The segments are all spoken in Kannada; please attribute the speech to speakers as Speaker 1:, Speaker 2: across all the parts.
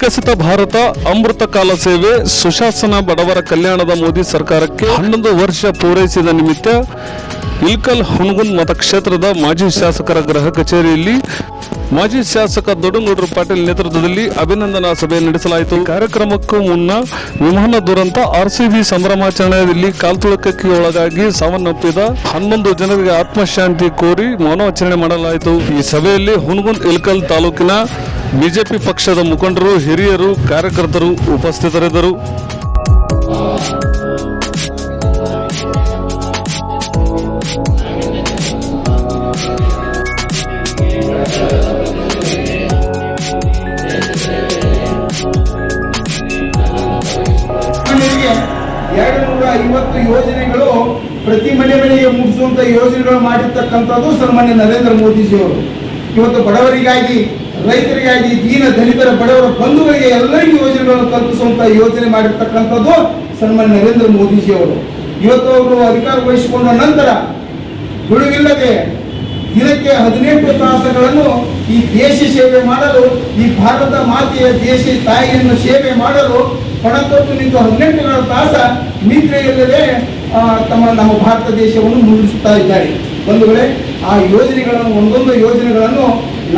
Speaker 1: ವಿಕಸಿತ ಭಾರತ, ಅಮೃತ ಕಾಲ ಸೇವೆ, ಸುಶಾಸನ ಬಡವರ ಕಲ್ಯಾಣದ ಮೋದಿ ಸರ್ಕಾರಕ್ಕೆ ಹನ್ನೊಂದು ವರ್ಷ ಪೂರೈಸಿದ ನಿಮಿತ್ತ ಇಲ್ಕಲ್ ಹುಣಗುಲ್ ಮತಕ್ಷೇತ್ರದ ಮಾಜಿ ಶಾಸಕರ ಗೃಹ ಕಚೇರಿಯಲ್ಲಿ ಮಾಜಿ ಶಾಸಕ ದೊಡ್ಡಗೌಡರು ಪಾಟೀಲ್ ನೇತೃತ್ವದಲ್ಲಿ ಅಭಿನಂದನಾ ಸಭೆ ನಡೆಸಲಾಯಿತು. ಕಾರ್ಯಕ್ರಮಕ್ಕೂ ಮುನ್ನ ವಿಮಾನ ದುರಂತ ಆರ್ಸಿಬಿ ಸಂಭ್ರಮಾಚರಣೆಯಲ್ಲಿ ಕಾಲ್ತುಳಕಕ್ಕೆ ಒಳಗಾಗಿ ಸಾವನ್ನಪ್ಪಿದ ಹನ್ನೊಂದು ಜನರಿಗೆ ಆತ್ಮಶಾಂತಿ ಕೋರಿ ಮೌನಾಚರಣೆ ಮಾಡಲಾಯಿತು. ಈ ಸಭೆಯಲ್ಲಿ ಹುನಗುಂದ್ ಇಲ್ಕಲ್ ತಾಲೂಕಿನ ಬಿಜೆಪಿ ಪಕ್ಷದ ಮುಖಂಡರು, ಹಿರಿಯರು, ಕಾರ್ಯಕರ್ತರು ಉಪಸ್ಥಿತರಿದ್ದರು.
Speaker 2: ಯೋಜನೆಗಳು ಪ್ರತಿ ಮನೆ ಮನೆಗೆ ಮುಗಿಸುವಂತ ಯೋಜನೆಗಳು ಮಾಡಿರ್ತಕ್ಕಂಥದ್ದು ಸನ್ಮಾನ್ಯ ನರೇಂದ್ರ ಮೋದಿಜಿಯವರು. ಇವತ್ತು ಬಡವರಿಗಾಗಿ, ರೈತರಿಗಾಗಿ ದೀನ ದಲಿತರ ಬಡವರ ಬಂಧುಗಳಿಗೆ ಎಲ್ಲರಿಗೂ ಯೋಜನೆಗಳನ್ನು ಕಲ್ಪಿಸುವಂತ ಯೋಜನೆ ಮಾಡಿರ್ತಕ್ಕಂಥದ್ದು ಸನ್ಮಾನ್ಯ ನರೇಂದ್ರ ಮೋದಿಜಿಯವರು. ಇವತ್ತು ಅವರು ಅಧಿಕಾರ ವಹಿಸಿಕೊಂಡ ನಂತರ ಬಿಡುವಿಲ್ಲದೆ ದಿನಕ್ಕೆ ಹದಿನೆಂಟು ತಾಸುಗಳನ್ನು ಈ ದೇಶ ಸೇವೆ ಮಾಡಲು, ಈ ಭಾರತ ಮಾತೆಯ ದೇಶ ತಾಯಿಯನ್ನು ಸೇವೆ ಮಾಡಲು ಪಣ ಕೊಟ್ಟು ನಿಂತು ಹದಿನೆಂಟು ತಾಸ ನಿದ್ರೆಯಲ್ಲದೆ ತಮ್ಮ ನಮ್ಮ ಭಾರತ ದೇಶವನ್ನು ಮುನ್ನಡೆಸುತ್ತಾ ಇದ್ದಾರೆ. ಒಂದು ವೇಳೆ ಆ ಯೋಜನೆಗಳನ್ನು, ಒಂದೊಂದು ಯೋಜನೆಗಳನ್ನು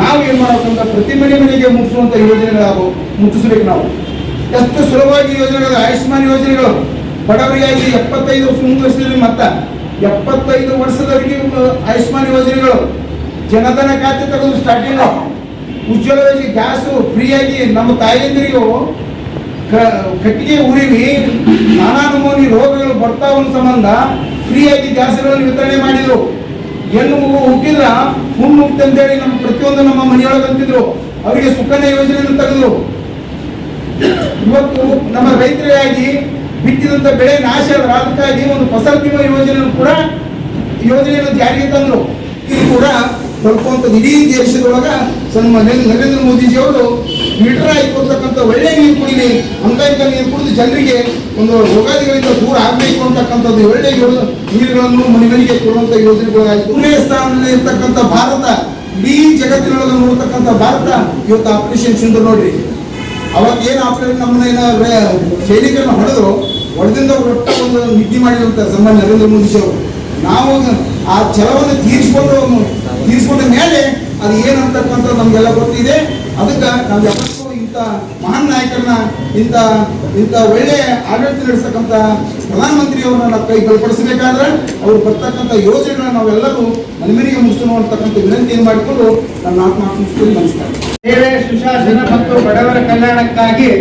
Speaker 2: ನಾವು ಏನು ಮಾಡಬೇಕಂತ ಪ್ರತಿ ಮನೆ ಮನೆಗೆ ಮುಟ್ಟಿಸುವಂತ ಯೋಜನೆಗಳಾಗು ಮುಟ್ಟಿಸ್ಬೇಕು ನಾವು. ಎಷ್ಟು ಸುಲಭವಾಗಿ ಯೋಜನೆಗಳು, ಆಯುಷ್ಮಾನ್ ಯೋಜನೆಗಳು. ಬಡವರಿಗಾಗಿ ಎಪ್ಪತ್ತೈದು ವರ್ಷ ಮುಂದುವರಿಸಿದ್ರೆ ಮತ್ತ. ಎಪ್ಪತ್ತೈದು ವರ್ಷದವರೆಗೆ ಆಯುಷ್ಮಾನ್ ಯೋಜನೆಗಳು. ಜನಧನ ಖಾತೆ ತೆಗೆದು ಸ್ಟಾರ್ಟಿಂಗ್ ಉಜ್ವಲವಾಗಿ ಗ್ಯಾಸು ಫ್ರೀಯಾಗಿ ನಮ್ಮ ತಾಯಂದಿರಿಗೂ ಕಟ್ಟಿಗೆ ಉರಿವಿ ನಾನಾ ನಮೂನಿ ರೋಗಗಳು ಬರ್ತಾವ ಸಂಬಂಧ ಫ್ರೀಯಾಗಿ ಗ್ಯಾಸ್ಗಳನ್ನು ವಿತರಣೆ ಮಾಡಿದ್ರು. ಹೆಣ್ಣು ಮಗು ಹುಟ್ಟಿದ್ರ ಹುಣ್ಣು ಮುಕ್ತ ಅಂತೇಳಿ ನಮ್ಮ ಪ್ರತಿಯೊಂದು ನಮ್ಮ ಮನೆಯೊಳಗೆ ಅಂತಿದ್ರು. ಅವರಿಗೆ ಸುಕನ್ಯಾ ಯೋಜನೆಯನ್ನು ತೆಗೆದ್ರು ಇವತ್ತು ನಮ್ಮ ರೈತರಿಗಾಗಿ ಬಿತ್ತಿದಂತ ಬೆಳೆ ನಾಶ ಅದಕ್ಕಾಗಿ ಒಂದು ಫಸಲ್ ಬಿಮಾ ಯೋಜನೆಯನ್ನು ಕೂಡ ಯೋಜನೆಯನ್ನು ಜಾರಿಗೆ ತಂದ್ರು. ಇದು ಕೂಡ ತಲುಪುವಂಥದ್ದು ಇಡೀ ದೇಶದೊಳಗ ಸನ್ಮಾನ್ಯ ನರೇಂದ್ರ ಮೋದಿಜಿ ಅವರು ಫಿಲ್ಟರ್ ಆಗಿ ಕೊಡ್ತಕ್ಕಂಥ ಒಳ್ಳೆ ನೀರು ಕುಡಿಲಿ ಅಂಗಾಯಿತ ನೀರು ಕುಡಿದು ಜನರಿಗೆ ಒಂದು ರೋಗಾದಿಗಳಿಂದ ದೂರ ಆಗಬೇಕು ಅಂತಕ್ಕಂಥದ್ದು, ಒಳ್ಳೆ ನೀರುಗಳನ್ನು ಮನೆಗಳಿಗೆ ಕೊಡುವಂತ ಯೋಜನೆಗಳಾಗಿ ಮೂರನೇ ಸ್ಥಾನದಲ್ಲಿ ಇರ್ತಕ್ಕಂಥ ಭಾರತ, ಇಡೀ ಜಗತ್ತಿನೊಳಗೆ ನೋಡ್ತಕ್ಕಂಥ ಭಾರತ, ಇವತ್ತು ಆಪರೇಷನ್ ಸಿಂಧು ನೋಡ್ರಿ. ಅವತ್ತೇನು ಆಪರೇಷನ್ ನಮ್ಮನ್ನ ಏನೋ ಸೈನಿಕರನ್ನ ಹೊಡೆದ್ರು, ಹೊಡೆದಿಂದ ಒಟ್ಟ ಒಂದು ನಿದ್ದೆ ಮಾಡಿದಂತ ಸನ್ಮಾನ್ಯ ನರೇಂದ್ರ ಮೋದಿ ಅವರು. ನಾವು ಆ ಛಲವನ್ನು ತೀರಿಸಿಕೊಂಡು, ತೀರಿಸಿಕೊಂಡ ಮೇಲೆ ಅದು ಏನಂತಕ್ಕಂಥದ್ದು ನಮಗೆಲ್ಲ ಗೊತ್ತಿದೆ. ಅದಕ್ಕೆ ನಾವು ಯಾವತ್ತೂ ಇಂಥ ಮಹಾನ್ ನಾಯಕರನ್ನ, ಇಂಥ ಇಂಥ ಒಳ್ಳೆ ಆಡಳಿತ ನಡೆಸ್ತಕ್ಕಂಥ ಪ್ರಧಾನಮಂತ್ರಿಯವರನ್ನ ನಾವು ಕೈ ಬಲಪಡಿಸಬೇಕಾದ್ರೆ ಅವ್ರು ಬರ್ತಕ್ಕಂಥ ಯೋಜನೆಗಳನ್ನ ನಾವೆಲ್ಲರೂ ಮನೆ ಮನೆಗೆ ಮುಗಿಸೋಣ ಅಂತಕ್ಕಂಥ ವಿನಂತಿಯನ್ನು ಮಾಡಿಕೊಂಡು ನನ್ನ ಆತ್ಮ ನಮಸ್ಕಾರ.
Speaker 3: ಸೇವೆ, ಸುಶಾಸನ ಮತ್ತು ಬಡವರ ಕಲ್ಯಾಣಕ್ಕಾಗಿ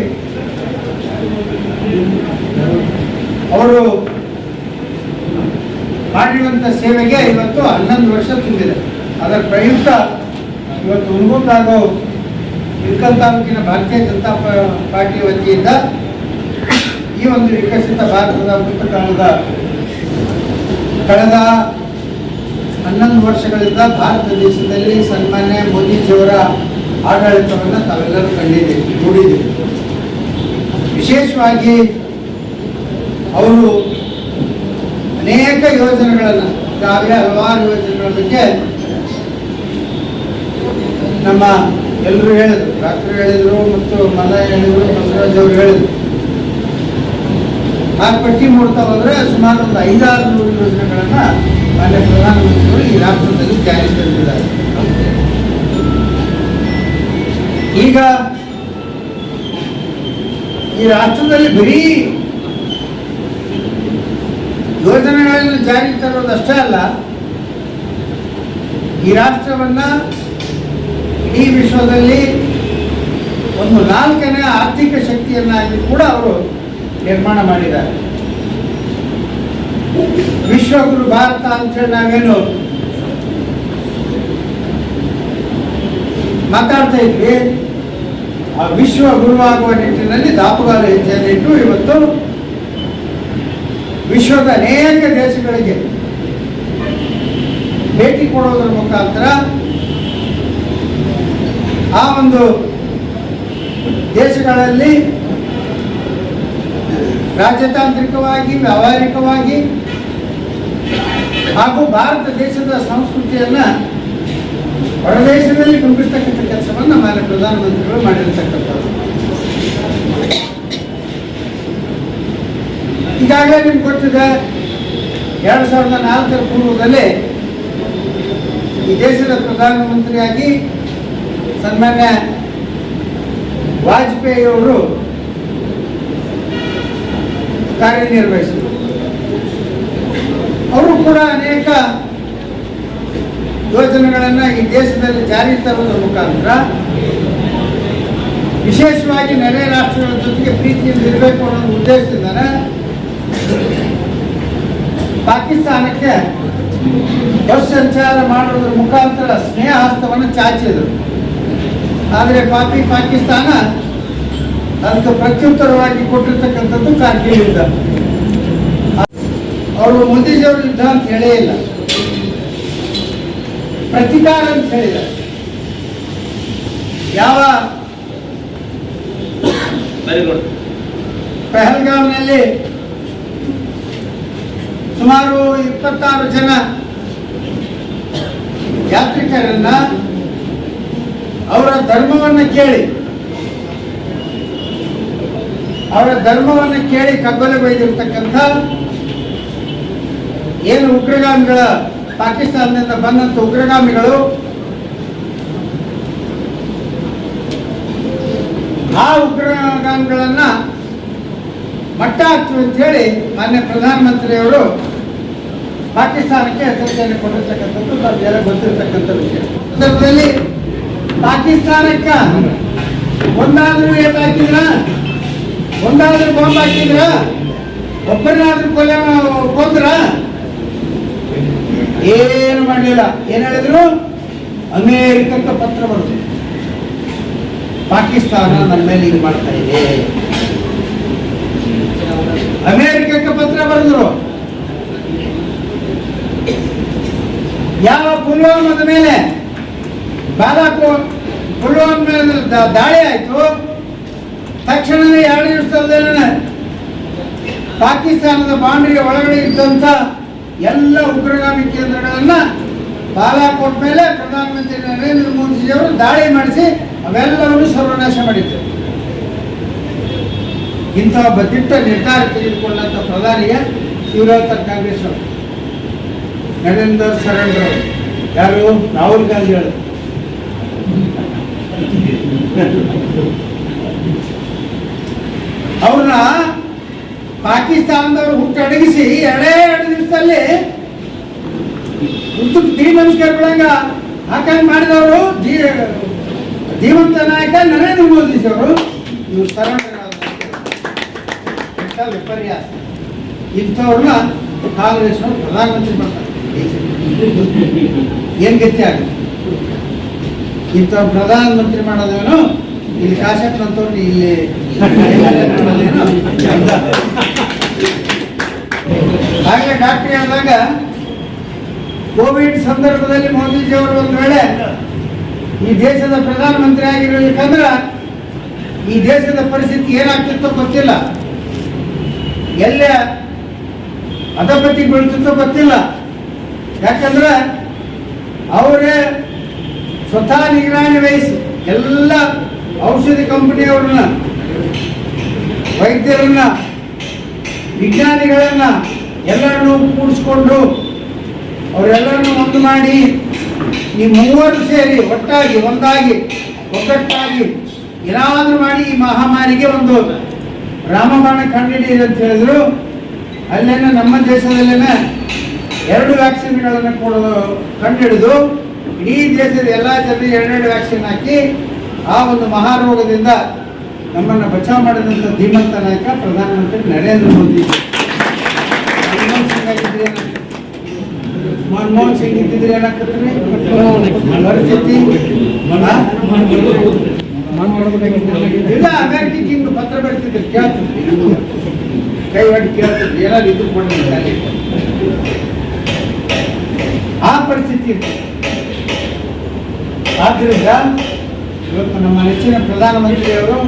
Speaker 3: ಅವರು ಮಾಡಿರುವಂಥ ಸೇವೆಗೆ ಇವತ್ತು ಹನ್ನೊಂದು ವರ್ಷ ತುಂಬಿದೆ. ಅದರ ಪ್ರಯುಕ್ತ ಇವತ್ತು ಹಾಗೂ ಇಳ್ಕಲ್ ತಾಲೂಕಿನ ಭಾರತೀಯ ಜನತಾ ಪಾರ್ಟಿ ವತಿಯಿಂದ ಈ ಒಂದು ವಿಕಸಿತ ಭಾರತದ ಅಮೃತಕಾಲದ ಕಳೆದ ಹನ್ನೊಂದು ವರ್ಷಗಳಿಂದ ಭಾರತ ದೇಶದಲ್ಲಿ ಸನ್ಮಾನ್ಯ ಮೋದಿಜಿಯವರ ಆಡಳಿತವನ್ನು ತಾವೆಲ್ಲರೂ ಕಂಡಿದ್ದೀವಿ ನೋಡಿದ್ದೀವಿ ವಿಶೇಷವಾಗಿ ಅವರು ಅನೇಕ ಯೋಜನೆಗಳನ್ನು ಹಲವಾರು ಯೋಜನೆಗಳ ಬಗ್ಗೆ ನಮ್ಮ ಎಲ್ಲರೂ ಹೇಳಿದ್ರು. ಡಾಕ್ಟರ್ ಹೇಳಿದ್ರು ಮತ್ತು ಮನ ಹೇಳಿದ್ರು, ಬಸವರಾಜ್ ಅವರು ಹೇಳಿದ್ರು. ಆ ಪಟ್ಟಿ ಮೂಡ್ತಾ ಹೋದ್ರೆ ಸುಮಾರು ಒಂದು ಐದಾರು ನೂರು ಯೋಜನೆಗಳನ್ನ ಮಾನ್ಯ ಪ್ರಧಾನಮಂತ್ರಿಗಳು ಈ ರಾಷ್ಟ್ರದಲ್ಲಿ ಜಾರಿ ತಂದಿದ್ದಾರೆ ಈಗ ಈ ರಾಷ್ಟ್ರದಲ್ಲಿ ಬರೀ ಯೋಜನೆಗಳನ್ನು ಜಾರಿಗೆ ತರೋದಷ್ಟೇ ಅಲ್ಲ, ಈ ರಾಷ್ಟ್ರವನ್ನ ಇಡೀ ವಿಶ್ವದಲ್ಲಿ ಒಂದು ನಾಲ್ಕನೇ ಆರ್ಥಿಕ ಶಕ್ತಿಯನ್ನಾಗಿ ಕೂಡ ಅವರು ನಿರ್ಮಾಣ ಮಾಡಿದ್ದಾರೆ. ವಿಶ್ವಗುರು ಭಾರತ ಅಂತೇಳಿ ನಾವೇನು ಮಾತಾಡ್ತಾ ಇದ್ವಿ. ಆ ವಿಶ್ವ ಗುರುವಾಗುವ ನಿಟ್ಟಿನಲ್ಲಿ ದಾಪುಗಾಲ ಹೆಜ್ಜೆಯನ್ನಿಟ್ಟು ಇವತ್ತು ವಿಶ್ವದ ಅನೇಕ ದೇಶಗಳಿಗೆ ಭೇಟಿ ಕೊಡೋದ್ರ ಮುಖಾಂತರ ಆ ಒಂದು ದೇಶಗಳಲ್ಲಿ ರಾಜತಾಂತ್ರಿಕವಾಗಿ, ವ್ಯಾವಹಾರಿಕವಾಗಿ ಹಾಗೂ ಭಾರತ ದೇಶದ ಸಂಸ್ಕೃತಿಯನ್ನ ಹೊರದೇಶದಲ್ಲಿ ತುಂಬಿಸ್ತಕ್ಕಂಥ ಕೆಲಸವನ್ನು ಮಾನ್ಯ ಪ್ರಧಾನಮಂತ್ರಿಗಳು ಮಾಡಿರ್ತಕ್ಕಂಥದ್ದು. ಈಗಾಗಲೇ ನಿಮ್ಗೆ ಗೊತ್ತಿದೆ, ಎರಡು ಸಾವಿರದ ನಾಲ್ಕರ ಪೂರ್ವದಲ್ಲೇ ಈ ದೇಶದ ಪ್ರಧಾನಮಂತ್ರಿಯಾಗಿ ಸನ್ಮಾನ್ಯ ವಾಜಪೇಯಿ ಅವರು ಕಾರ್ಯನಿರ್ವಹಿಸಿದರು. ಅವರು ಕೂಡ ಅನೇಕ ಯೋಜನೆಗಳನ್ನು ಈ ದೇಶದಲ್ಲಿ ಜಾರಿ ತರುವುದರ ಮುಖಾಂತರ ವಿಶೇಷವಾಗಿ ನೆರೆ ರಾಷ್ಟ್ರಗಳ ಜೊತೆಗೆ ಪ್ರೀತಿಯಿಂದ ಇರಬೇಕು ಅನ್ನೋ ಉದ್ದೇಶದಿಂದ ಪಾಕಿಸ್ತಾನಕ್ಕೆ ಬಸ್ ಸಂಚಾರ ಮಾಡುವುದರ ಮುಖಾಂತರ ಸ್ನೇಹ ಹಸ್ತವನ್ನು ಚಾಚಿದರು. ಆದರೆ ಪಾಪಿ ಪಾಕಿಸ್ತಾನ ಅದಕ್ಕೆ ಪ್ರತ್ಯುತ್ತರವಾಗಿ ಕೊಟ್ಟಿರ್ತಕ್ಕಂಥದ್ದು ಕಾರ್ಗಿಲ್ ಯುದ್ಧ. ಅವರು ಮೋದಿಜಿಯವ್ರ ಯುದ್ಧ ಅಂತ ಹೇಳೇ ಇಲ್ಲ. ಪ್ರತಿಕಾರ ಅಂತ ಹೇಳಿದ ಯಾವ ಪಹಲ್ಗಾಮ್ನಲ್ಲಿ ಸುಮಾರು ಇಪ್ಪತ್ತಾರು ಜನ ಯಾತ್ರಿಕರನ್ನ ಅವರ ಧರ್ಮವನ್ನು ಕೇಳಿ. ಅವರ ಧರ್ಮವನ್ನು ಕೇಳಿ ಕಬ್ಬಲಗೊಯ್ದಿರ್ತಕ್ಕಂಥ ಏನು ಉಗ್ರಗಾಮಿಗಳ, ಪಾಕಿಸ್ತಾನದಿಂದ ಬಂದಂತ ಉಗ್ರಗಾಮಿಗಳು, ಆ ಉಗ್ರಗಾಮಿಗಳನ್ನ ಮಟ್ಟ ಹಾಕ್ತೀವಿ ಅಂತ ಹೇಳಿ ಮಾನ್ಯ ಪ್ರಧಾನಮಂತ್ರಿಯವರು ಪಾಕಿಸ್ತಾನಕ್ಕೆ ಎಚ್ಚರಿಕೆಯನ್ನು ಕೊಟ್ಟಿರ್ತಕ್ಕಂಥದ್ದು ನಮಗೆಲ್ಲ ಗೊತ್ತಿರ್ತಕ್ಕಂಥ ವಿಷಯ. ಸಂದರ್ಭದಲ್ಲಿ ಪಾಕಿಸ್ತಾನಕ್ಕ. ಒಂದಾದ್ರೂ ಏಟ್ ಹಾಕಿದ್ರ? ಒಂದಾದ್ರೂ ಬಾಂಬ್ ಹಾಕಿದ್ರ? ಒಬ್ಬರನ್ನಾದ್ರೂ ಕೊಲೆ ಕೊಂದ್ರ ಏನು ಮಾಡಲಿಲ್ಲ. ಏನ್ ಹೇಳಿದ್ರು? ಅಮೇರಿಕಕ್ಕ ಪತ್ರ ಬರುತ್ತೆ. ಪಾಕಿಸ್ತಾನ ನನ್ನ ಮೇಲೆ ಇದು ಮಾಡ್ತಾ ಇದೆ. ಅಮೇರಿಕಕ್ಕೆ ಪತ್ರ ಬರೆದ್ರು. ಯಾವ ಪುಲ್ವಾಮದ ಮೇಲೆ? ಬಾಲಾಕೋ ಪುಲ್ವಾಮ ದಾಳಿ ಆಯಿತು. ತಕ್ಷಣವೇ ಎರಡು ದಿವಸದಲ್ಲೇ ಪಾಕಿಸ್ತಾನದ ಬಾಂಡ್ರಿಗೆ ಒಳಗಡೆ ಇದ್ದಂಥ ಎಲ್ಲ ಉಗ್ರಗಾಮಿ ಕೇಂದ್ರಗಳನ್ನು ಬಾಲಾಕೋಟ್ ಮೇಲೆ ಪ್ರಧಾನಮಂತ್ರಿ ನರೇಂದ್ರ ಮೋದಿಜಿಯವರು ದಾಳಿ ಮಾಡಿಸಿ ಅವೆಲ್ಲವನ್ನು ಸರ್ವನಾಶ ಮಾಡಿದ್ದರು ಇಂತಹ ದಿಟ್ಟ ನಿರ್ಧಾರ ತೆಗೆದುಕೊಂಡಂಥ ಪ್ರಧಾನಿಗೆ ಇವ್ರ ಕಾಂಗ್ರೆಸ್ ಅವರು ನರೇಂದ್ರ ಸರಣ್ ಅವರು ಯಾರು? ರಾಹುಲ್ ಗಾಂಧಿ ಅವರು. ಅವ್ರನ್ನ ಪಾಕಿಸ್ತಾನದವರು ಹುಟ್ಟಡಗಿಸಿ ಎರಡೇ ಎರಡು ದಿವಸದಲ್ಲಿ ದಿ ನಮಸ್ಕಾರ ಬಿಡಂಗ ಹಾಕಂಗ್ ಮಾಡಿದವರು ಜೀ ಧೀಮಂತ ನಾಯಕ ನರೇಂದ್ರ ಮೋದಿ ಅವರು ಇವ್ರು ಇಂಥ ವಿಪರ್ಯಾಸ. ಇಂಥವ್ರನ್ನ ಕಾಂಗ್ರೆಸ್ನವ್ರು ಪ್ರಧಾನಮಂತ್ರಿ ಮಾಡ್ತಾರೆ. ಏನ್ ಗತಿ ಆಗುತ್ತೆ? ಇಂಥ ಪ್ರಧಾನ ಮಂತ್ರಿ ಮಾಡೋದೇನು ಇಲ್ಲಿ ಶಾಸಕರಂತವ್ರು ಇಲ್ಲಿ ಹಾಗೆ ಡಾಕ್ಟ್ರಿ ಆದಾಗ ಕೋವಿಡ್ ಸಂದರ್ಭದಲ್ಲಿ ಮೋದಿಜಿ ಅವರು ಒಂದು ವೇಳೆ ಈ ದೇಶದ ಪ್ರಧಾನಮಂತ್ರಿ ಆಗಿರ್ಬೇಕಂದ್ರ ಈ ದೇಶದ ಪರಿಸ್ಥಿತಿ ಏನಾಗ್ತಿತ್ತೋ ಗೊತ್ತಿಲ್ಲ. ಎಲ್ಲ ಅಧಪತಿ ಬೀಳ್ತಿತ್ತೋ ಗೊತ್ತಿಲ್ಲ. ಯಾಕಂದ್ರೆ ಅವರೇ ಸ್ವತಃ ನಿಗರಾಣಿ ವಹಿಸಿ ಎಲ್ಲ ಔಷಧಿ ಕಂಪನಿಯವ್ರನ್ನ, ವೈದ್ಯರನ್ನ, ವಿಜ್ಞಾನಿಗಳನ್ನ ಎಲ್ಲರನ್ನೂ ಕೂಡಿಸ್ಕೊಂಡು ಅವರೆಲ್ಲರನ್ನು ಒಂದು ಮಾಡಿ ಈ ಮೂವರು ಸೇರಿ ಒಟ್ಟಾಗಿ, ಒಂದಾಗಿ, ಒಗ್ಗಟ್ಟಾಗಿ ಏನಾದರೂ ಮಾಡಿ ಈ ಮಹಾಮಾರಿಗೆ ಒಂದು ರಾಮಬಾಣ ಕಂಡುಹಿಡಿಯಿರಿ ಅಂತ ಹೇಳಿದ್ರು. ಅಲ್ಲೇನೆ ನಮ್ಮ ದೇಶದಲ್ಲೇನೆ ಎರಡು ವ್ಯಾಕ್ಸಿನ್ಗಳನ್ನು ಕೊಡೋದು ಕಂಡುಹಿಡಿದು ಇಡೀ ದೇಶದ ಎಲ್ಲ ಜನರಿಗೆ ಎರಡೆರಡು ವ್ಯಾಕ್ಸಿನ್ ಹಾಕಿ ಆ ಒಂದು ಮಹಾರೋಗದಿಂದ ನಮ್ಮನ್ನು ಬಚಾವ್ ಮಾಡಿದಂಥ ಧೀಮಂತ ನಾಯಕ ಪ್ರಧಾನಮಂತ್ರಿ ನರೇಂದ್ರ ಮೋದಿ. ಮನಮೋಹನ್ ಸಿಂಗ್ ಇದ್ದಿದ್ರೆ ಏನಾಗ್ತದ್ರಿ? ಇಲ್ಲ, ಅಮೆರಿಕಕ್ಕೆ ಹಿಂಗೆ ಪತ್ರ ಬರ್ತಿದ್ರು ಕೇಳ್ತಿದ್ರು. ಕೈ ಹೊಡಿ ಕೇಳ್ತಿದ್ರು, ಏನಾದ್ರು ಇದು ಕೊಡ್ಲಿ ಆ ಪರಿಸ್ಥಿತಿ ಇತ್ತು ಆದ್ರಿಂದ ಇವತ್ತು ನಮ್ಮ ನೆಚ್ಚಿನ ಪ್ರಧಾನಮಂತ್ರಿಯವರು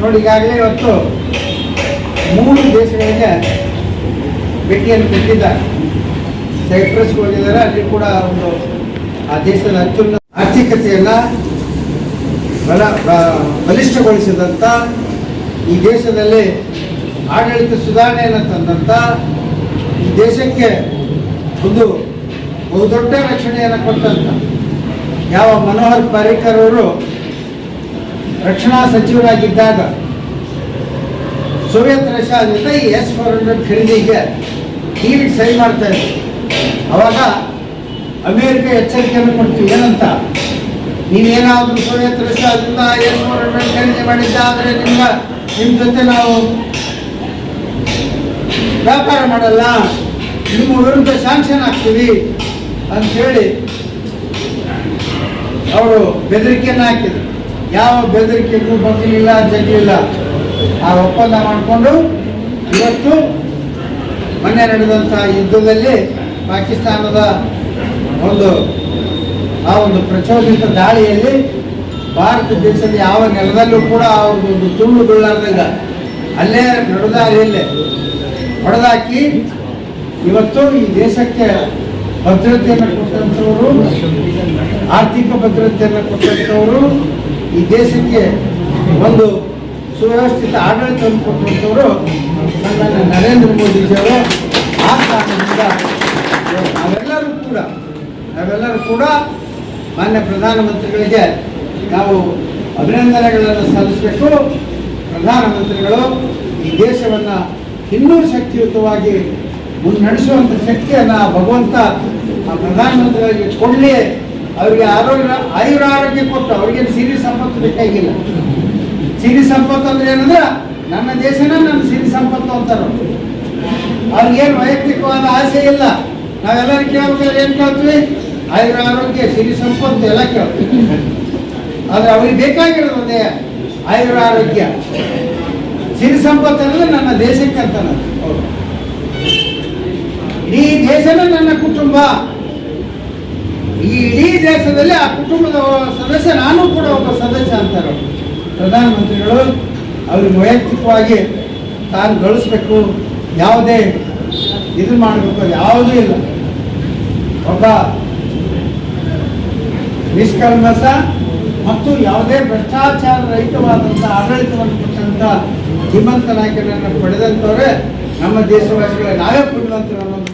Speaker 3: ನೋಡಿ, ಈಗಾಗಲೇ ಇವತ್ತು ಮೂರು ದೇಶಗಳಿಗೆ ಭೇಟಿಯನ್ನು ಕೊಟ್ಟಿದ್ದಾರೆ. ಸೈಪ್ರಸ್ಗೆ ಹೋಗಿದ್ದಾರೆ, ಅಲ್ಲಿ ಕೂಡ ಒಂದು, ಆ ದೇಶದ ಅತ್ಯುನ್ನತ ಆರ್ಥಿಕತೆಯನ್ನು ಬಲ ಬಲಿಷ್ಠಗೊಳಿಸಿದಂಥ ಈ ದೇಶದಲ್ಲಿ ಆಡಳಿತ ಸುಧಾರಣೆಯನ್ನು ತಂದಂಥ ಈ ದೇಶಕ್ಕೆ ಒಂದು ಬಹುದೊಡ್ಡ ರಕ್ಷಣೆಯನ್ನು ಕೊಟ್ಟಂತ ಯಾವ ಮನೋಹರ್ ಪಾರಿಕರ್ ಅವರು ರಕ್ಷಣಾ ಸಚಿವರಾಗಿದ್ದಾಗ ಸೋವಿಯತ್ ರಷ್ಯಾದಿಂದ ಈ ಎಸ್ ಫೋರ್ ಹಂಡ್ರೆಡ್ ಖರೀದಿಗೆ ಕೀಳಿ ಸಹಿ ಮಾಡ್ತಾ ಇದ್ರು. ಅವಾಗ ಅಮೇರಿಕ ಎಚ್ಚರಿಕೆಯನ್ನು ಕೊಡ್ತೀವಿ ಏನಂತ? ನೀವೇನಾದರೂ ಸೋವಿಯತ್ ರಷ್ಯಾದಿಂದ ಎಸ್ ಫೋರ್ ಹಂಡ್ರೆಡ್ ಖರೀದಿ ಮಾಡಿದ್ದ ಆದರೆ ನಿಮ್ಮ ನಿಮ್ಮ ಜೊತೆ ನಾವು ವ್ಯಾಪಾರ ಮಾಡಲ್ಲ. ನಿಮ್ಮ ವಿರುದ್ಧ ಶಾಂಕ್ಷನ್ ಆಗ್ತೀವಿ ಅಂಥೇಳಿ ಅವರು ಬೆದರಿಕೆಯನ್ನು ಹಾಕಿದ್ರು. ಯಾವ ಬೆದರಿಕೆಗೂ ಬಗ್ಲಿಲ್ಲ ಜಗ್ಲಿಲ್ಲ. ಆ ಒಪ್ಪಂದ ಮಾಡಿಕೊಂಡು ಇವತ್ತು ಮೊನ್ನೆ ನಡೆದಂಥ ಯುದ್ಧದಲ್ಲಿ ಪಾಕಿಸ್ತಾನದ ಒಂದು, ಆ ಒಂದು ಪ್ರಚೋದಿತ ದಾಳಿಯಲ್ಲಿ ಭಾರತ ದೇಶದ ಯಾವ ನೆಲದಲ್ಲೂ ಕೂಡ ಆ ಒಂದು ತುಂಡು ಬೀಳಾರ್ದಂಗ ಅಲ್ಲೇ ನಡೆದಾರಿಯಲ್ಲೇ ಹೊಡೆದಾಕಿ ಇವತ್ತು ಈ ದೇಶಕ್ಕೆ ಭದ್ರತೆಯನ್ನು ಕೊಟ್ಟಂಥವರು, ಆರ್ಥಿಕ ಭದ್ರತೆಯನ್ನು ಕೊಟ್ಟಂಥವರು, ಈ ದೇಶಕ್ಕೆ ಒಂದು ಸುವ್ಯವಸ್ಥಿತ ಆಡಳಿತವನ್ನು ಕೊಟ್ಟಂಥವರು ನನ್ನ ನರೇಂದ್ರ ಮೋದಿಜಿಯವರು ಆ ಕಾರಣದಿಂದ ನಾವೆಲ್ಲರೂ ಕೂಡ ನಾವೆಲ್ಲರೂ ಕೂಡ ಮಾನ್ಯ ಪ್ರಧಾನಮಂತ್ರಿಗಳಿಗೆ ನಾವು ಅಭಿನಂದನೆಗಳನ್ನು ಸಲ್ಲಿಸಬೇಕು. ಪ್ರಧಾನಮಂತ್ರಿಗಳು, ಈ ದೇಶವನ್ನು ಇನ್ನೂ ಶಕ್ತಿಯುತವಾಗಿ ಮುನ್ನಡೆಸುವಂಥ ಶಕ್ತಿಯನ್ನು ಭಗವಂತ ಆ ಪ್ರಧಾನಮಂತ್ರಿಗಳಿಗೆ ಕೊಡಲಿ. ಅವರಿಗೆ ಆರೋಗ್ಯ, ಆಯುರ ಆರೋಗ್ಯ ಕೊಟ್ಟು ಅವರಿಗೆ ಸಿರಿ ಸಂಪತ್ತು ಬೇಕಾಗಿಲ್ಲ. ಸಿರಿ ಸಂಪತ್ತು ಅಂದ್ರೆ ಏನಂದ್ರೆ ನನ್ನ ದೇಶನ ನನ್ನ ಸಿರಿ ಸಂಪತ್ತು ಅಂತಾರ ಅವ್ರಿಗೇನು ವೈಯಕ್ತಿಕವಾದ ಆಸೆ ಇಲ್ಲ. ನಾವೆಲ್ಲರೂ ಕೇಳ್ಬೇಕಾದ್ರೆ ಏನು ಕೇಳ್ತೀವಿ? ಆಯುರ, ಆರೋಗ್ಯ, ಸಿರಿ ಸಂಪತ್ತು ಎಲ್ಲ ಕೇಳ್ತೀವಿ. ಆದರೆ ಅವ್ರಿಗೆ ಬೇಕಾಗಿರೋದೇ ಆಯುರ, ಆರೋಗ್ಯ. ಸಿರಿ ಸಂಪತ್ತು ಅಂದ್ರೆ ನನ್ನ ದೇಶಕ್ಕೆ ಅಂತ ಇಡೀ ದೇಶನೇ ನನ್ನ ಕುಟುಂಬ. ಈ ಇಡೀ ದೇಶದಲ್ಲಿ ಆ ಕುಟುಂಬದ ಸದಸ್ಯ ನಾನು ಕೂಡ ಒಬ್ಬ ಸದಸ್ಯ ಅಂತಾರೆ. ಪ್ರಧಾನಮಂತ್ರಿಗಳು, ಅವ್ರಿಗೆ ವೈಯಕ್ತಿಕವಾಗಿ ತಾನು ಗಳಿಸ್ಬೇಕು. ಯಾವುದೇ ಇದು ಮಾಡಬೇಕು ಯಾವುದೂ ಇಲ್ಲ. ಒಬ್ಬ ನಿಷ್ಕಲ್ಮಸ ಮತ್ತು ಯಾವುದೇ ಭ್ರಷ್ಟಾಚಾರ ರಹಿತವಾದಂಥ ಆಡಳಿತವನ್ನು ಕೊಟ್ಟಂಥ ಧೀಮಂತ ನಾಯಕರನ್ನು ಪಡೆದಂಥವ್ರೆ ನಮ್ಮ ದೇಶವಾಸಿಗಳ. ನಾವೇ ಪುಣ್ಯವಂತರು ಅನ್ನೋದು